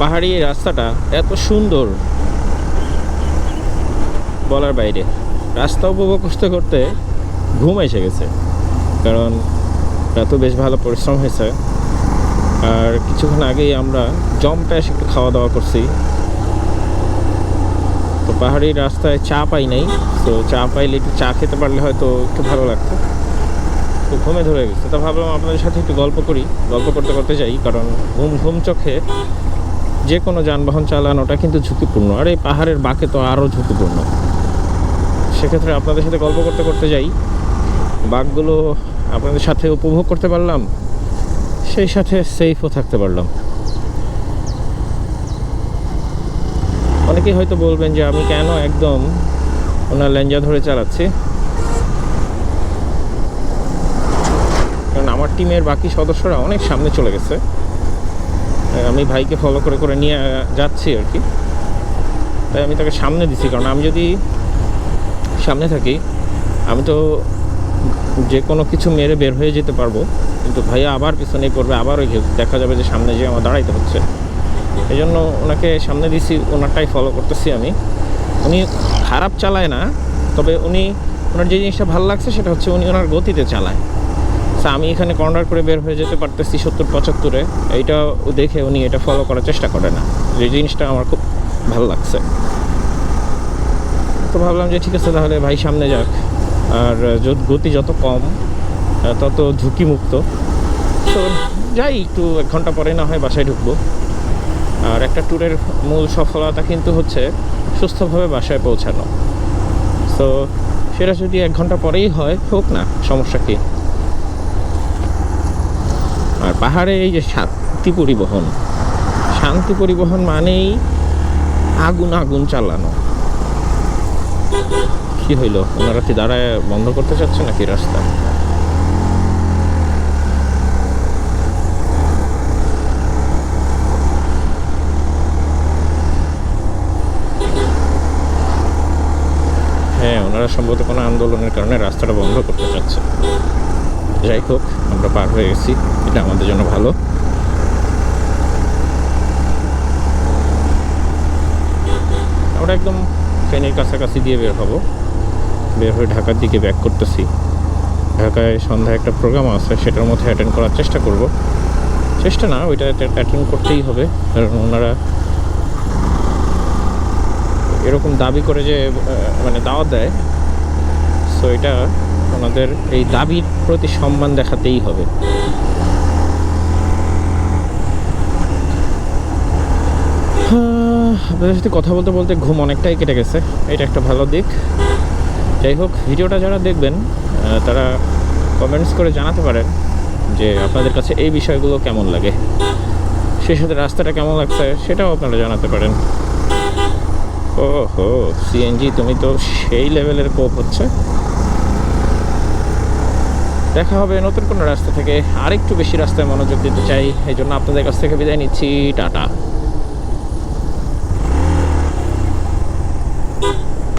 পাহাড়ি রাস্তাটা এত সুন্দর বলার বাইরে। রাস্তা উপভোগ করতে করতে ঘুম এসে গেছে, কারণ এত বেশ ভালো পরিশ্রম হয়েছে। আর কিছুক্ষণ আগেই আমরা জম্প্যাশ একটু খাওয়া দাওয়া করছি। তো পাহাড়ি রাস্তায় চা পাই নাই, তো চা পাইলে একটু চা খেতে পারলে হয়তো একটু ভালো লাগতো। তো ঘুমে ধরে গেছে। তো ভাবলাম আপনাদের সাথে একটু গল্প করি, গল্প করতে করতে যাই, কারণ ঘুম ঘুম চোখে যে কোনো যানবাহন চালানোটা কিন্তু ঝুঁকিপূর্ণ। আর এই পাহাড়ের বাঁকে তো আরও ঝুঁকিপূর্ণ। সেক্ষেত্রে আপনাদের সাথে গল্প করতে করতে যাই। বাঘগুলো আপনাদের সাথে উপভোগ করতে পারলাম, সেই সাথে সেফও থাকতে পারলাম। অনেকেই হয়তো বলবেন যে আমি কেন একদম ওনার লেঞ্জা ধরে চালাচ্ছি? কারণ আমার টিমের বাকি সদস্যরা অনেক সামনে চলে গেছে। আমি ভাইকে ফলো করে করে নিয়ে যাচ্ছি আর কি। তাই আমি তাকে সামনে দিছি, কারণ আমি যদি সামনে থাকি, আমি তো যে কোনো কিছু মেরে বের হয়ে যেতে পারব, কিন্তু ভাইয়া আবার পিছনে পড়বে, আবার ওই দেখা যাবে যে সামনে যে আমার দাঁড়াইতে হচ্ছে। এই জন্য ওনাকে সামনে দিছি, ওনারটাই ফলো করতেছি আমি। উনি খারাপ চালায় না, তবে উনি, ওনার যে জিনিসটা ভালো লাগছে সেটা হচ্ছে উনি ওনার গতিতে চালায়। আমি এখানে কর্নার করে বের হয়ে যেতে পারতেছি সত্তর, পঁচাত্তরে। এইটা দেখে উনি এটা ফলো করার চেষ্টা করে না। যে জিনিসটা আমার খুব ভালো লাগছে। তো ভাবলাম যে ঠিক আছে, তাহলে ভাই সামনে যাক। আর গতি যত কম তত ঝুঁকিমুক্ত। তো যাই, একটু এক ঘণ্টা পরে না হয় বাসায় ঢুকবো। আর একটা ট্যুরের মূল সফলতা কিন্তু হচ্ছে সুস্থভাবে বাসায় পৌঁছানো। তো সেটা যদি এক ঘণ্টা পরেই হয়, হোক না, সমস্যা কী? আর পাহাড়ে এই যে শান্তি পরিবহন শান্তি পরিবহন মানেই আগুন আগুন চালানো। কি হইল? ওনারা কি দাঁড়ায় বন্ধ করতে চাচ্ছে নাকি রাস্তা? হ্যাঁ ওনারা সম্ভবত কোনো আন্দোলনের কারণে রাস্তাটা বন্ধ করতে চাচ্ছে। যাই হোক, আমরা পার হয়ে গেছি। এটা আমাদের জন্য ভালো। আমরা একদম ট্রেনের কাছাকাছি দিয়ে বের হব। বের হয়ে ঢাকার দিকে ব্যাক করতেছি। ঢাকায় সন্ধ্যায় একটা প্রোগ্রাম আছে, সেটার মধ্যে অ্যাটেন্ড করার চেষ্টা করব। চেষ্টা না, ওইটা অ্যাটেন্ড করতেই হবে। কারণ ওনারা এরকম দাবি করে যে মানে দাওয়াত দেয়। সো এটা ওনাদের এই দাবির প্রতি সম্মান দেখাতেই হবে। আপনাদের সাথে কথা বলতে বলতে ঘুম অনেকটাই কেটে গেছে। এটা একটা ভালো দিক। যাই হোক, ভিডিওটা যারা দেখবেন তারা কমেন্টস করে জানাতে পারেন যে আপনাদের কাছে এই বিষয়গুলো কেমন লাগে। সেই সাথে রাস্তাটা কেমন লাগছে, সেটাও আপনারা জানাতে পারেন। ও হো সিএনজি তুমি তো সেই লেভেলের কোপ হচ্ছে। দেখা হবে নতুন কোনো রাস্তা থেকে। আরেকটু বেশি রাস্তায় মনোযোগ দিতে চাই এই জন্য আপনাদের কাছ থেকে বিদায় নিচ্ছি। টাটা।